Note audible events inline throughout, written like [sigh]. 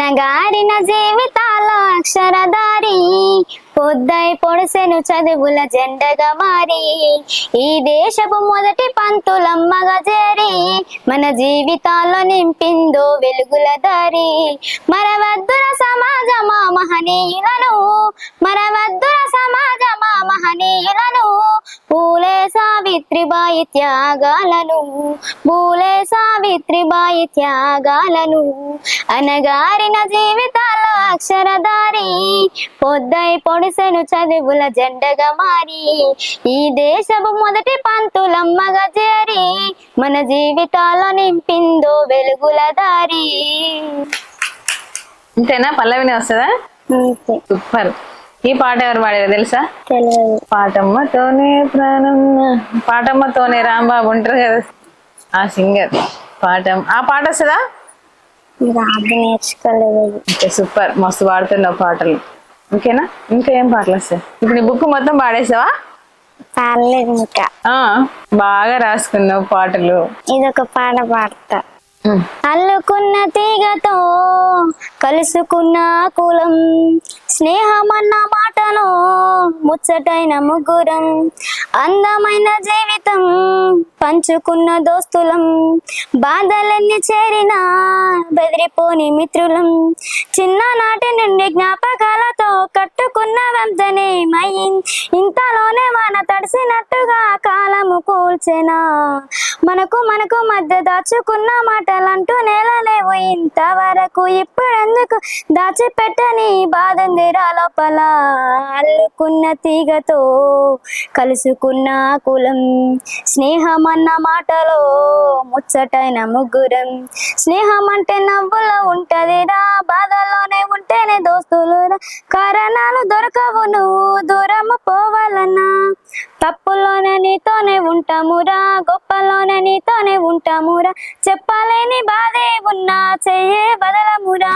అనగారిన జీవితాల అక్షరదారి పొద్దై పొడిసెను చదువుల జెండగా మారి. ఈ దేశపు మొదటి పంతులమ్మగా చేరి మన జీవితాల్లో నింపిందో వెలుగుల దారి. మరవద్దుర సమాజమా మహనీయులను మరవద్దు సావిత్రిబాయి త్యాగాలను పూలే సావిత్రిబాయి త్యాగాలను అనగారిన జీవితాల అక్షరదారి పొద్దై పొడిసెను చదువుల జెండగా మారి ఈ దేశపు మొదటి పంతులమ్మగా చేరి మన జీవితాల్లో నింపిందో వెలుగుల దారి. ఇంతేనా? పల్లవిని వస్తుందా? సూపర్. ఈ పాట ఎవరు పాడారు తెలుసా? పాటమ్మతోనే ప్రాణం పాటమ్మతోనే రాంబాబు ఉంటారు కదా. ఆ సింగర్ పాఠం ఆ పాట వస్తుందా? Okay super. మస్తు పాడుతున్నావు పాటలు. ఓకేనా? ఇంకా ఏం పాటలు వస్తాయి? ఇప్పుడు నీ బుక్ మొత్తం పాడేసావా? పాడలేదు ఇంకా. ఆ, బాగా రాసుకున్నావు పాటలు. ఇదొక పాట పాడతా. అల్లుకున్న తీగతో కలుసుకున్న కులం. స్నేహమన్న మాట ముచ్చటైన ముగ్గురం అందమైన జీవితం పంచుకున్న దోస్తులం. బాధలన్నీ చేరిన బెదిరిపోని మిత్రులం. చిన్ననాటి నుండి జ్ఞాపకాలతో కట్టుకున్న వంతనేమయ్యి ఇంతలోనే వాన తడిసినట్టుగా కాలము కూల్చెనా? మనకు మనకు మధ్య దాచుకున్న మాటలంటూ నేలలేవు. ఇంతవరకు ఇప్పుడెందుకు దాచిపెట్టని బాధందిరా లోపల? అల్లుకున్న తీగతో కలుసుకున్న కులం. స్నేహం అన్న మాటలో ముచ్చటైన ముగ్గురం. స్నేహం అంటే నవ్వులో ఉంటదిరా బాధల్లోనే ఉంటేనే దోస్తులురా. కారణాలు దొరకవు నువ్వు దూరం పోవాలన్నా. తప్పులోనే నీతోనే ఉంటామురా గొప్పలోనే నీతోనే ఉంటామురా. చెప్పలేని బాధే ఉన్నా చెయ్యే బదలమురా.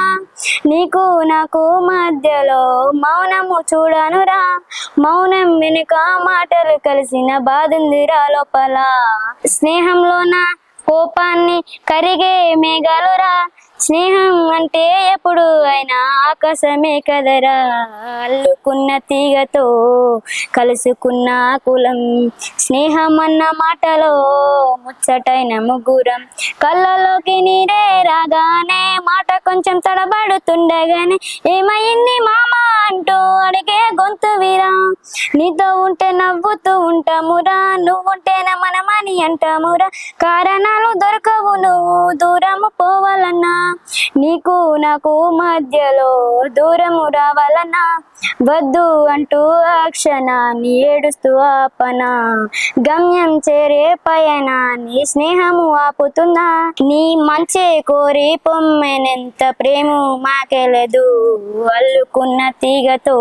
నీకు నాకు మధ్యలో మౌనము చూడ చూడనురా మౌనం వెనుక మాటలు కలిసిన బాధుందిరా లోపల. స్నేహంలోన కోపాన్ని కరిగే మేఘాలురా. స్నేహం అంటే ఎప్పుడు అయినా ఆకాశమే కదరా. అల్లుకున్న తీగతో కలుసుకున్న కులం. స్నేహం అన్న మాటలో ముచ్చటైన ముగ్గురం. కళ్ళలోకి నీరే రాగానే మాట కొంచెం తడబడుతుండగానే ఏమైంది మామ? అంటూ అడిగే గొంతు వీరా. నీతో ఉంటే నవ్వుతూ ఉంటామురా నువ్వుంటేనే మనమని అంటామురా. కారణాలు దొరకవు నువ్వు దూరము పోవాలన్నా. నీకు నాకు మధ్యలో దూరము వలన వద్దు అంటూ ఆ క్షణాన్ని ఏడుస్తూ ఆపన. గమ్యం చేరే పయనాన్ని స్నేహము ఆపుతున్నా. నీ మంచే కోరి పొమ్మెనెంత ప్రేమ మాకెలదు. అల్లుకున్న తీగతో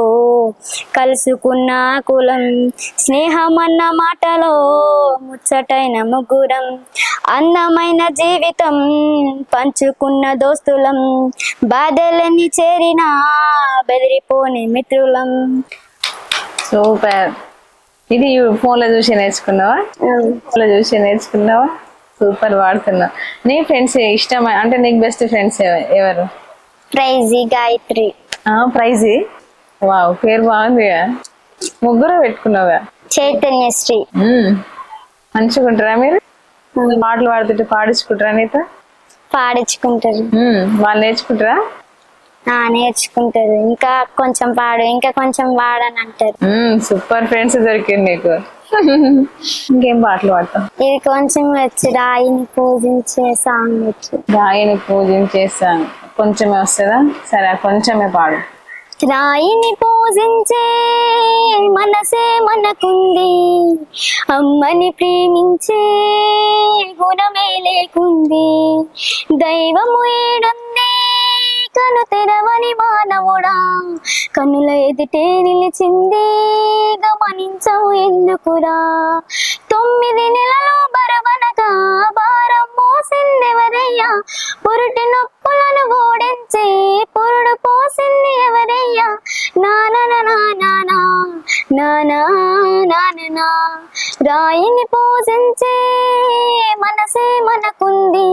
కలుసుకున్న కులం. స్నేహం అన్న మాటలో ముచ్చటైన ముగ్గురం. అందమైన జీవితం పంచుకున్న దోస్తులం బాధలని చేరిన బెదిరిపోని మిత్రులం. సూపర్. ఇది ఫోన్లో చూసి నేర్చుకున్నావా? ఫోన్లో చూసి నేర్చుకున్నావా? సూపర్ వాడుతున్నావు నీ ఫ్రెండ్స్ ఇష్టం అంటే నీకు బెస్ట్ ఫ్రెండ్స్ ఎవరు? ప్రైజీ గాయత్రి. ఆ ప్రైజీ? వావ్ పేరు బాగుంది ముగ్గురు పెట్టుకున్నావుగా? చైతన్యశ్రీ. మ్మ్. మంచిగుంటారా మీరు? పాటలు పాడుతుంటే పాడించుకుంటారా నీతో? పాడించుకుంటారు. వాళ్ళు నేర్చుకుంటారా? ఆ నేర్చుకుంటారు ఇంకా కొంచెం పాడు ఇంకా కొంచెం పాడని అంటారు. సూపర్ ఫ్రెండ్స్ దొరికింది నీకు. ఇంకేం పాటలు పాడతావు? ఇది కొంచెం వచ్చి రాయిని పూజించే సాంగ్ వచ్చు. రాయిని పూజించేస్తాను కొంచెమే వస్తుందా? సరే కొంచెమే పాడు. రాయిని పూజించే మనసే మనకుంది. అమ్మని ప్రేమించే గుణమే లేకుంది. దైవము ఏడుంది కను తెరవని మానవుడా. కనుల ఎదుటే నిలిచింది గమనించవు ఎందుకురా. తొమ్మిది నెలలు బరవనగా భారం మోసిందెవరయ్యా? పురుటి నొప్పులను ఓడించి పురుడు పోసింది ఎవరయ్యా నానా నానా నానా నానా రాయిని పూజించే మనసే మనకుంది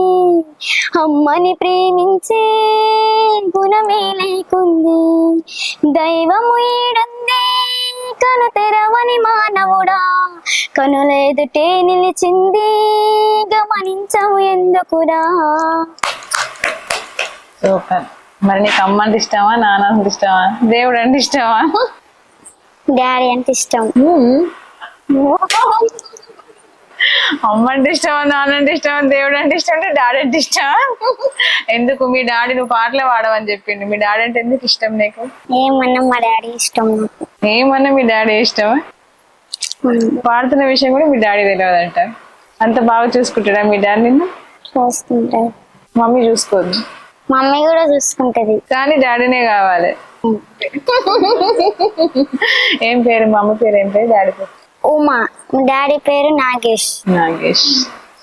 అమ్మని ప్రేమించే గుణమే లేకుంది దైవము ఈడుంది కను తెరవని మానవుడా కనులెదుటే నిలిచింది గమనించవు ఎందుకురా సూపర్. మరి నీకు అమ్మ అంటే ఇష్టమా నాన్న అంటే ఇష్టమా దేవుడు అంటే ఇష్టమా? డాడీ అంటే ఇష్టం. అమ్మ అంటే ఇష్టమా నాన్న అంటే ఇష్టమా దేవుడు అంటే ఇష్టం అంటే డాడీ అంటే ఇష్టమా? ఎందుకు? మీ డాడీ నువ్వు పాటలే పాడవని చెప్పిండు. మీ డాడీ అంటే ఎందుకు ఇష్టం నీకు? ఏమన్నా మా డాడీ ఇష్టం ఏమన్నా మీ డాడీ ఇష్టమా? పాడుతున్న విషయం కూడా మీ డాడీ తెలియదంట. అంత బాగా చూసుకుంటాడా మీ డాడీ నిన్ను? మమ్మీ చూసుకోదు. మమ్మీ కూడా చూసుకుంటది. కానీ డాడీనే కావాలి. ఏం పేరు? మా అమ్మ పేరు ఏం పేరు? డాడీ పేరు? ఉమా. డాడీ పేరు నాగేష్. నాగేష్.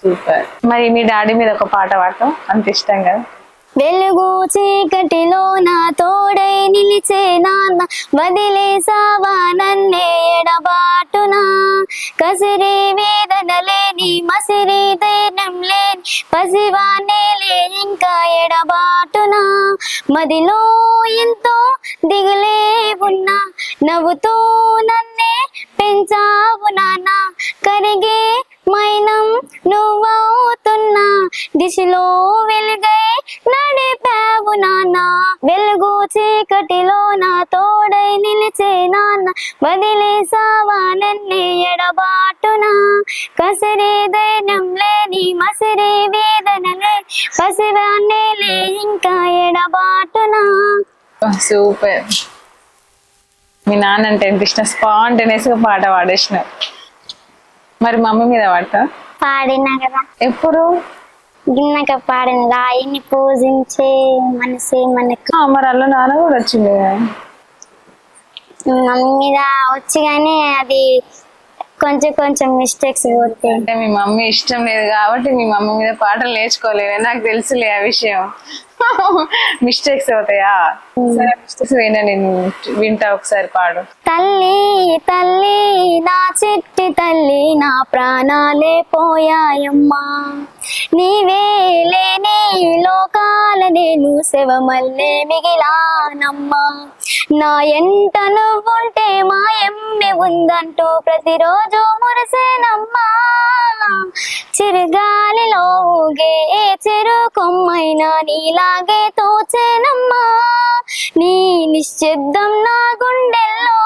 సూపర్. మరి మీ డాడీ మీద ఒక పాట పాడతాం. అంత ఇష్టం కదా? వెలుగు చీకటిలో నా తోడై నిలిచే నాన్న వదిలేసావా నన్నే ఎడబాటునా? కసిరి వేదన లేని మసిరి ధైర్యం లేని పసివానే లే ఇంకా ఎడబాటునా మదిలో ఎంతో దిగులే ఉన్నా నవ్వుతూ నన్నే పెంచావు నాన్న. కరిగే మైనం నువ్వవుతున్నా దిశలో వెలుగై నడిపావు నాన్న. వెలుగు చీకటిలో నా తోడై నిలిచే నాన్న. వదిలేసావా నన్నే ఎడబాటునా? కసరే ధైర్యం లే ఎడబాటునా సూపర్. మీ నాన్న అంటే ఎంత ఇష్టం? స్పాంటనేస్గా పాట పాడేసిన మరి మమ్మీ మీద పాడతా? పాడినా కదా. ఎప్పుడు? గిన్నక పాడిన రాయిని పూజించే మనసే మనకు. మరి అల్ల నాన్న కూడా వచ్చింది కదా. మమ్మీ మీద వచ్చి కానీ అది కొంచెం కొంచెం మిస్టేక్స్ పోతాయి అంటే మీ మమ్మీ ఇష్టం లేదు కాబట్టి మీ మమ్మీ మీద పాటలు నేర్చుకోలేదు. నాకు తెలుసులే ఆ విషయం. [laughs] మిస్టేక్స్ అవుతాయా? సరే మిస్టేక్స్ వినా నేను వింటా ఒకసారి పాడు. తల్లి తల్లి నా చిట్టి తల్లి నా ప్రాణాలే పోయాయమ్మా. నీవే లేని లోకాల నేను శవమల్లే మిగిలానమ్మా. నా ఎంట నువ్వుంటే మా ఎమ్మె ఉందంటూ ప్రతిరోజు మురిసేనమ్మా. చిరుగాలిలో ఊగే ఏ చెరు కొమ్మైనా నీలాగే తోచేనమ్మా. నీ నిశ్శబ్దం నా గుండెల్లో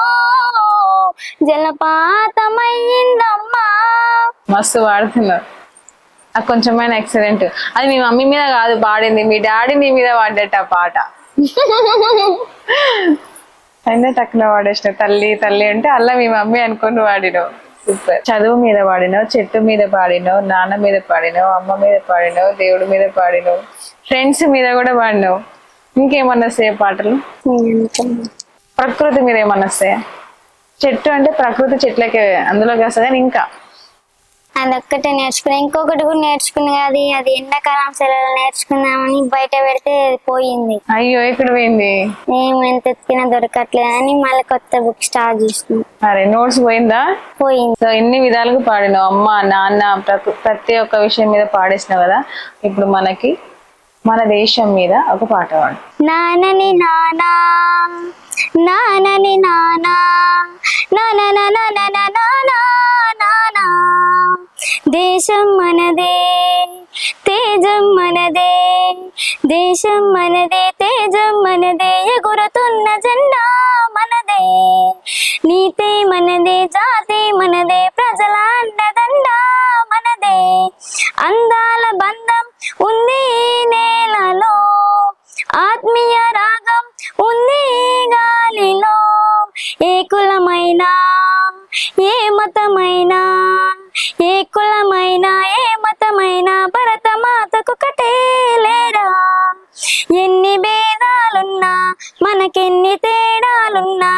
జలపాతమయ్యిందమ్మా. మస్తు పాడుతున్నారు ఆ కొంచెమైనా ఎక్సలెంట్ అది మీ మమ్మీ మీద కాదు పాడింది. మీ డాడీ నీ మీద పాడేట పాట. [laughs] అయినా టక్కున పాడేసిన. తల్లి తల్లి అంటే అలా మీ మమ్మీ అనుకుని వాడినావు సూపర్. చదువు మీద పాడినో చెట్టు మీద పాడినో నాన్న మీద పాడినో అమ్మ మీద పాడినో దేవుడి మీద పాడినావు ఫ్రెండ్స్ మీద కూడా పాడినావు. ఇంకేమన్నా వస్తాయి పాటలు? ప్రకృతి మీద ఏమన్నా వస్తాయా? చెట్టు అంటే ప్రకృతి చెట్లకే అందులోకి వస్తుంది కానీ ఇంకా? అదొక్కటే నేర్చుకున్నా. ఇంకొకటి కూడా నేర్చుకున్నా అది అది ఎండాకాలం సెలవులు నేర్చుకుందామని బయట పెడితే పోయింది. అయ్యో ఎక్కడ పోయింది? ఏం ఎంత ఎత్తికినా దొరకట్లేదు అని మళ్ళీ కొత్త బుక్ స్టార్ట్ చేసిన. అరే నోట్స్ పోయిందా? పోయింది. సో ఎన్ని విధాలుగా పాడినావు? అమ్మ నాన్న ప్రతి ప్రతి ఒక్క విషయం మీద పాడేసినావు కదా? ఇప్పుడు మనకి మన దేశం మీద ఒక పాట పాడు. నానని నానా నానని నానా నానా నానా నానా దేశం మనదే తేజం మనదే దేశం మనదే తేజం మనదే ఎగురుతున్న జెండా మనదే. నీతి మనదే జాతి మనదే ప్రజల అండదండ మనదే. అందాల బంధం ఉంది నేలలో ఆత్మీయ రాగం ఉంది గాలిలో ఏ కులమైనా ఏ మతమైనా ఏ కులమైనా ఏ మతమైనా భరతమాతకు కటే లేరా? ఎన్ని భేదాలున్నా మనకెన్ని తేడాలున్నా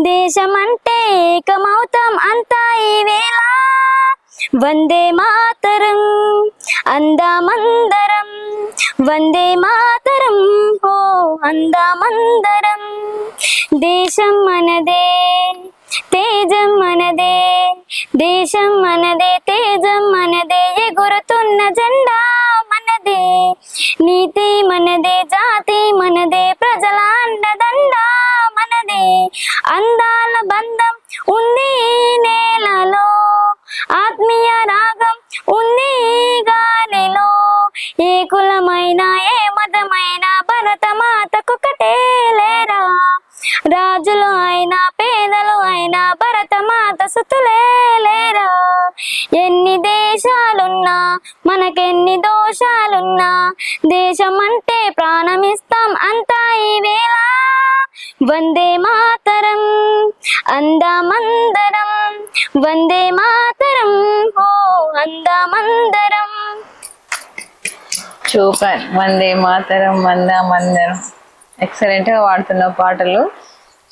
దేశమంటే ఏకమవుతాం అంతా ఈ వేళ. వందే మాతరం అందామందరం. వందే మాతరం ఓ అందామందరం. దేశం మనదే తేజం మనదే దేశం మనదే తేజం మనదే ఎగురుతున్న జెండా మనదే. నీతి మనదే రాజులు అయినా పేదలు అయినా భరత మాత సుతులే లేరా? ఎన్ని దేశాలున్నా మనకెన్ని దోషాలున్నా దేశం అంటే ప్రాణమిస్తాం అంతా ఈ వేళ. వందే మాతరం అందమందరం వందే మాతరం ఓ అందమందరం. సూపర్. వందే మాతరం వందా మందరం ఎక్సలెంట్గా పాటలు.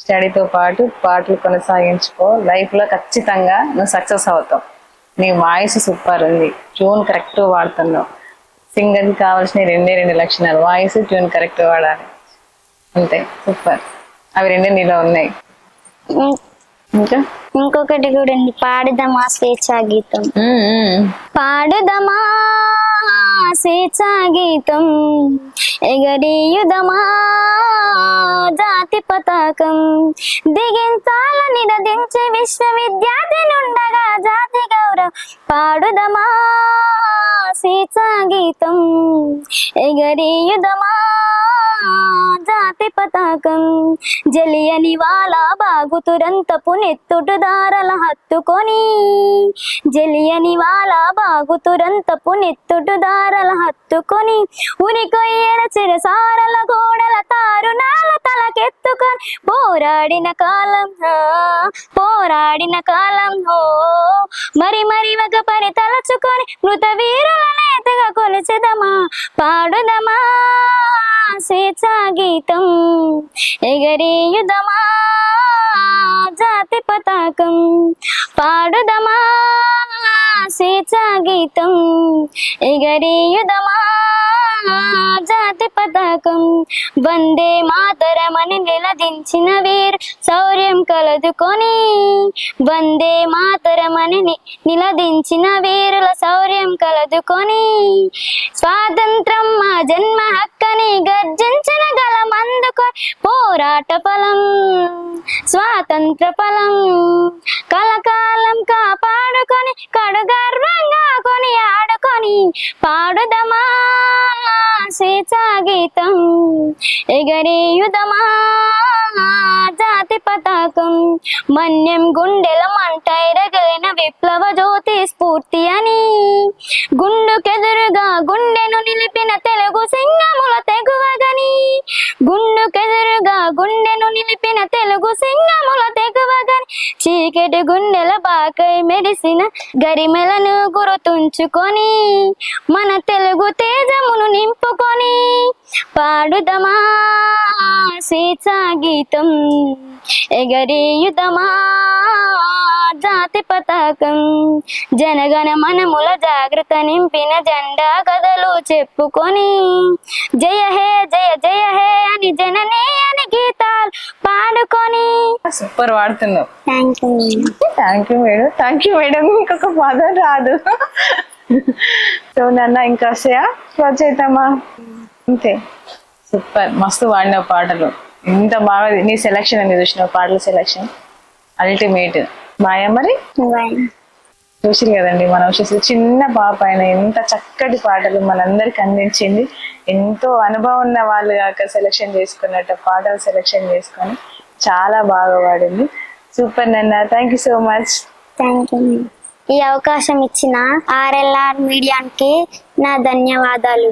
స్టడీతో పాటు పాటలు కొనసాగించుకో. లైఫ్లో ఖచ్చితంగా నువ్వు సక్సెస్ అవుతావు. నీ వాయిస్ సూపర్ ఉంది. ట్యూన్ కరెక్ట్ వాడుతున్నావు. సింగర్ కావాల్సిన రెండే రెండు లక్షణాలు. వాయిస్ ట్యూన్ కరెక్ట్ వాడాలి. అంతే. సూపర్. అవి రెండే నీలో ఉన్నాయి. ఇంకా? ఇంకొకటి కూడా ఉంది పాడుదమా స్వేచ్ఛా గీతం. పాడుదమా స్వేచ్ఛా గీతం. ఎగరీయుదమా జాతి పతాకం. దిగించాలని నిరదించే విశ్వవిద్యార్థి నుండగా జాతి గౌరవం. పాడుదమా సీతా గీతం. ఎగరీయుదమా జాతి పతాకం. జలియని వాళ్ళ బాగుతురంతపు నెత్తుటు దారల హత్తుకొని. జలియని వాళ్ళ బాగుతురంతపు నెత్తుటు దారల హత్తుకొని. ఉనికొయ్యల చిరసారల గోడల తారునాల తలకెత్తుకొని పోరాడిన కాలం పోరాడిన కాలం మరి మరి ఒక పని తలచుకొని మృత వీరుల ఎత్తుగా కొలిచెదమా పాడుదమా స్వేచ్ఛా గీతం ఎగరేయుదమా జాతి పతాకం పాడుదమా సైతం ఎగరేయుదమా జాతి పతాకం. వందే మాతరమని నిలదించిన వీరు శౌర్యం కలదుకొని. వందే మాతరమని నిలదించిన వీరుల శౌర్యం కలదుకొని. స్వాతంత్రం మా జన్మ హక్కని గర్జించిన గలమందుకొని పోరాట ఫలం స్వాతంత్ర ఫలం. కలకాలం కాపాడుకొని కడుగర్వ ఆడుకొని పాడుదమా? స్వేచ్ఛా గీతం ఎగరేయుదమా? జాతి పతాకం మన్యం గుండెల మంటై రగిలిన విప్లవ జ్యోతి స్ఫూర్తి అని. గుండుకెదురుగా గుండెను నిలిపిన తెలుగు సింగముల తెగువగని. గుండుకెదురుగా గుండెను నిలిపిన తెలుగు సింగ చీకటి గుండెల బాకై మెరిసిన గరిమెలను గుర్తుంచుకొని మన తెలుగు తేజమును నింపుకొని పాడుదమా సీతా గీతం. ఎగరీయుదమా జాతి పతాకం. జనగణ మనముల జాగ్రత్త నింపిన జెండా కథలు చెప్పుకొని జయ హే జయ జయ హే అని జననే super వాడుతున్నావు. Thank you madam. Thank you madam. ఇంకొక పదం రాదు. సో నాన్న ఇంకా వస్తాయా వచ్చేద్దామా అంతే. సూపర్. మస్తు వాడిన పాటలు. ఎంత బాగా నీ సెలెక్షన్ అని చూసినావు పాటల సెలెక్షన్ అల్టిమేట్ బాయా మరి? చూసిరు కదండి మన వచ్చేసి చిన్న పాప అయిన ఎంత చక్కటి పాటలు మనందరికి అందించింది. ఎంతో అనుభవం ఉన్న వాళ్ళు కాక సెలెక్షన్ చేసుకున్నట్టు పాటలు సెలెక్షన్ చేసుకొని చాలా బాగా పాడింది సూపర్ నన్న thank you so much thank you ఈ అవకాశం ఇచ్చిన ఆర్ఎల్ఆర్ మీడియాకి నా ధన్యవాదాలు.